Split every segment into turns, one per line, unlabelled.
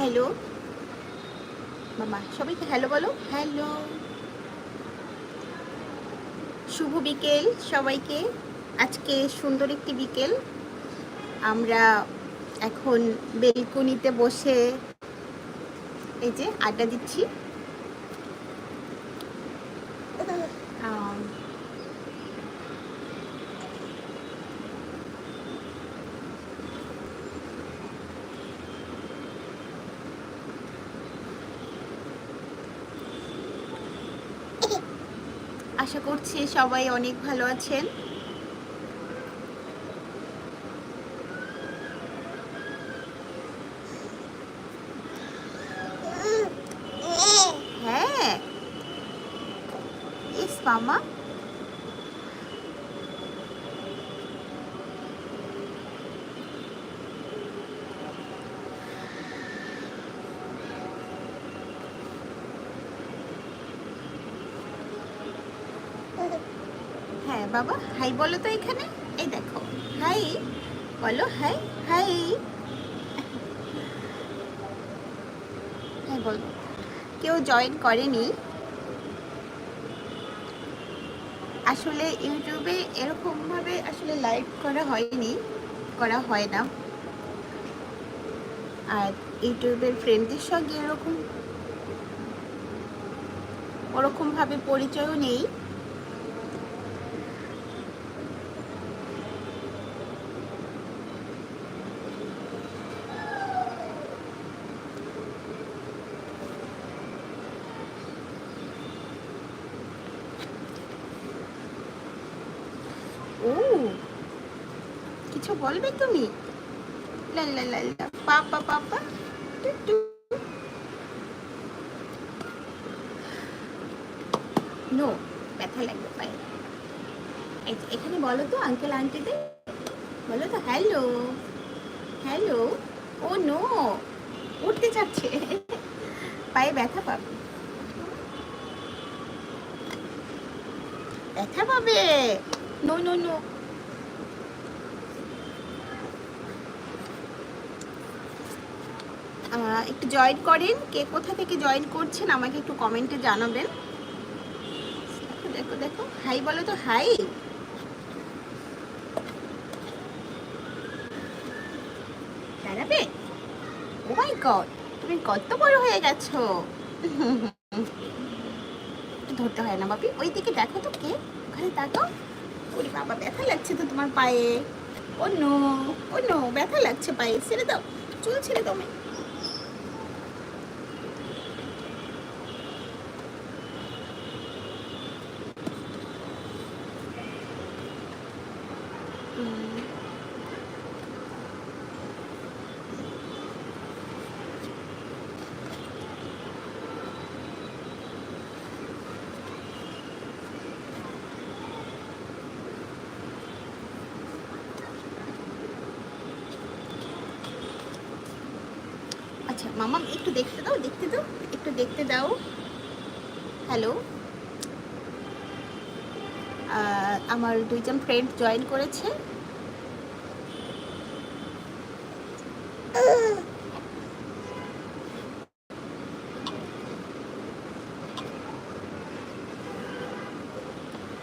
Hello. মামা সবাইকে hello বলো। হ্যালো। শুভ বিকেল সবাইকে। আজকে সুন্দর একটি বিকেল। আমরা এখন বেলকুনিতে বসে এই যে আড্ডা দিচ্ছি আম, আশা করছি সবাই অনেক ভালো আছেন। হ্যাঁ। ইস মামা হ্যাঁ বাবা। হাই বলো তো এখানে। এই দেখো। হাই। বলো, হাই হাই। হ্যাঁ বলো। কেউ জয়েন করেনি। আসলে ইউটিউবে এরকমভাবে আসলে লাইভ করা হয়নি। করা হয় না। আর ইউটিউবের ফ্রেন্ডদের সঙ্গে এরকম ওরকমভাবে পরিচয়ও নেই ও কিছু বলবে তুমি? পাপা পাপা নো ব্যথা লাগবে পায়ে। এখানে বলো তো আঙ্কেল আন্টিদের বলো তো হ্যালো হ্যালো ও নো উঠতে চাচ্ছে। পায়ে ব্যথা পাবে। ব্যথা পাবে? নো নো নো একটু জয়েন করেন, কে কোথা থেকে জয়েন করছেন আমাকে একটু কমেন্টে জানাবেন। দেখো দেখো হাই বলো তো হাই দাঁড়াবে? ও মাই গড তুমি কত বড় হয়ে গেছো। ধরতে হয় না বাপি। ওই দিকে দেখো তো কে। ওখানে তাকাও। ওরে বাবা, ব্যথা লাগছে তো তোমার পায়ে। ও নো ও নো ব্যথা লাগছে পায়ে। ছেড়ে দাও। চুল ছেড়ে দাও। মামা, একটু দেখতে দাও দেখতে দাও, একটু দেখতে দাও। হ্যালো আমার দুইজন ফ্রেন্ড জয়েন করেছে।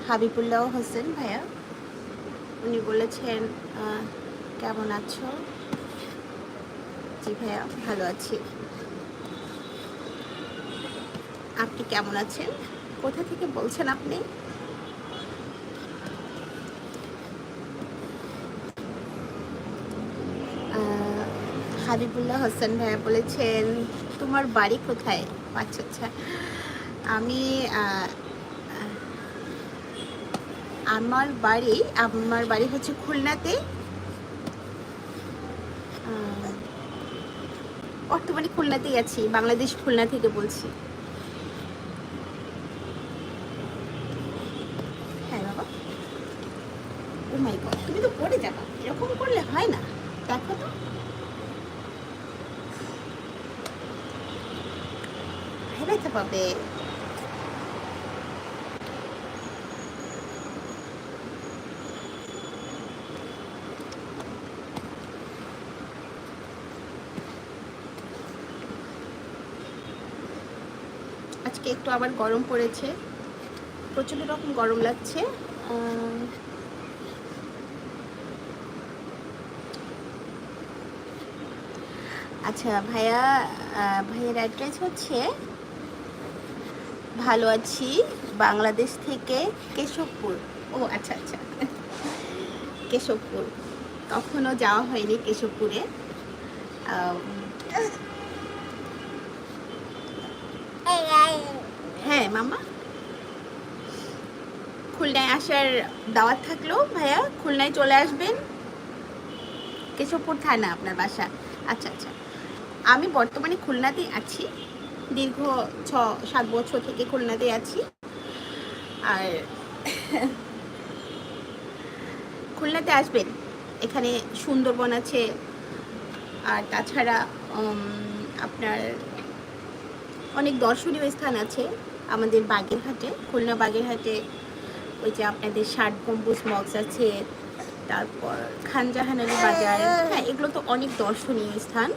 হাবিবুল্লাহ হোসেন ভাইয়া, উনি বলেছেন কেমন আছো? জি ভাইয়া, ভালো আছি। আপনি কেমন আছেন? কোথা থেকে বলছেন আপনি? হাবিবুল্লাহ হোসেন ভাইয়া বলেছেন, তোমার বাড়ি কোথায়? আচ্ছা আচ্ছা। আমি আমার বাড়ি আমার বাড়ি হচ্ছে খুলনাতে। বর্তমানে খুলনাতেই আছি, বাংলাদেশ খুলনা থেকে বলছি। হ্যাঁ বাবা। তুমি তো পড়ে যাবা, এরকম করলে হয় না তো পাবে। আজকে একটু আবার গরম পড়েছে। প্রচণ্ড রকম গরম লাগছে। আচ্ছা ভাইয়া ভাইয়ের অ্যাড্রেস হচ্ছে ভালো আছি বাংলাদেশ থেকে কেশবপুর। ও আচ্ছা আচ্ছা। কেশবপুর। কখনো যাওয়া হয়নি কেশবপুরে। হ্যাঁ মামা খুলনায় আসার দাওয়াত থাকল, ভাইয়া? খুলনায় চলে আসবেন? কেশবপুর থানা, আপনার বাসা। আচ্ছা আচ্ছা। আমি বর্তমানে খুলনাতেই আছি। দীর্ঘ ছ, সাত বছর থেকে খুলনাতে আছি। আর খুলনাতে আসবেন। এখানে সুন্দরবন আছে। আর তাছাড়া আপনার অনেক দর্শনীয় স্থান আছে। আমাদের বাগেরহাটে, খুলনা বাগেরহাটে ওই যে আপনাদের ষাট গম্বুজ মক্স আছে, তারপর খানজাহান বাজার হ্যাঁ এগুলো তো অনেক দর্শনীয় স্থান।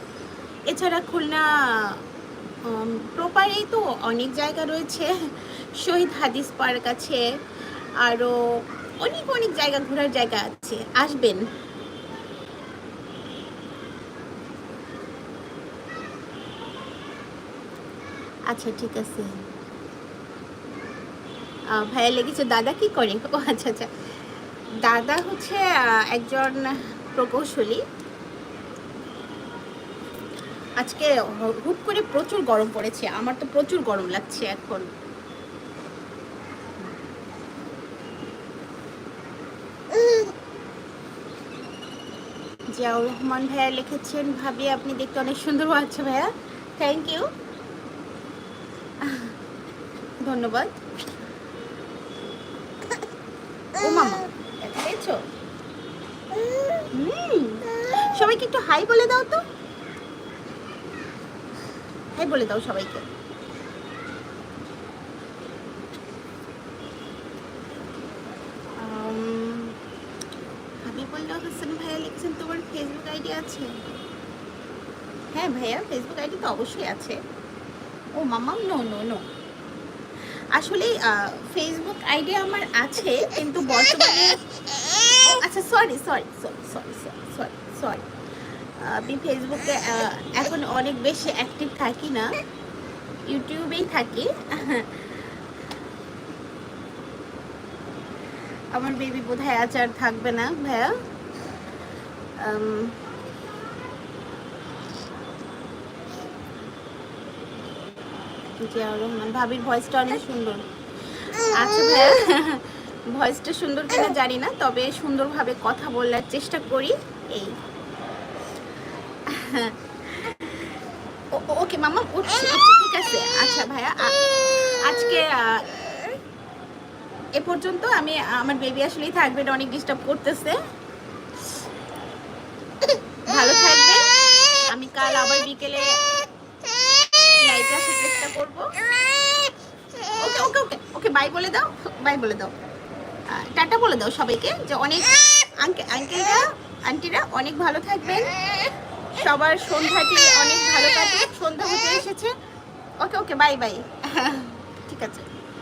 এছাড়া খুলনা প্রপারেই তো অনেক জায়গা রয়েছে। শহীদ হাদিস পার্ক আছে আরও অনেক অনেক জায়গা, ঘোরার জায়গা আছে। আসবেন। আচ্ছা ঠিক আছে। ভাইয়া লেগেছে। দাদা কি করে? ও আচ্ছা আচ্ছা। দাদা হচ্ছে একজন প্রকৌশলী। আজকে হুট করে প্রচুর গরম পড়েছে। আমার তো প্রচুর গরম লাগছে এখন। জিয়াউর রহমান ভাইয়া লিখেছেন, ভাবি, আপনি দেখতে অনেক সুন্দর আছে ভাইয়া। থ্যাংক ইউ ধন্যবাদ ও মামা ব্যথা সবাইকে একটু হাই বলে দাও তো। হাই বলে দাও সবাইকে। হাবিবুল্লাহ হাসান ভাইয়া লিখছেন, তোমার ফেসবুক আইডি আছে? হ্যাঁ ভাইয়া ফেসবুক আইডি তো অবশ্যই আছে। ও মামাম নো নো নো আসলে ফেসবুক আইডি আমার আছে, কিন্তু বর্তমানে আচ্ছা sorry sorry sorry sorry sorry আমি ফেসবুকে এখন অনেক বেশি অ্যাক্টিভ থাকি না। ইউটিউবেই থাকি। আমার বেবি বোধহয় আজ আর থাকবে না, ভাইয়া। জিয়াউর রহমান, ভাবির ভয়েসটা অনেক সুন্দর। আচ্ছা ভাইয়া। ভয়েসটা সুন্দর কিনা জানি না তবে সুন্দরভাবে কথা বলার চেষ্টা করি। এই। ওকে মামা উঠছি। উঠছি, ঠিক আছে। আচ্ছা ভাইয়া আজকে এ পর্যন্ত আমি আমার বেবি আসলেই থাকবে অনেক ডিস্টার্ব করতেছে। ভালো থাকবে। আমি কাল আবার বিকেলে আসার চেষ্টা করব। ওকে ওকে ওকে ওকে বাই বলে দাও বাই বলে দাও। টাটা বলে দাও সবাইকে যে অনেক আঙ্কে আঙ্কেলরা আন্টিরা অনেক ভালো থাকবেন। সবার সন্ধ্যাটি অনেক ভালো থাকবে সন্ধ্যা হতে এসেছে। ওকে ওকে বাই বাই ঠিক আছে।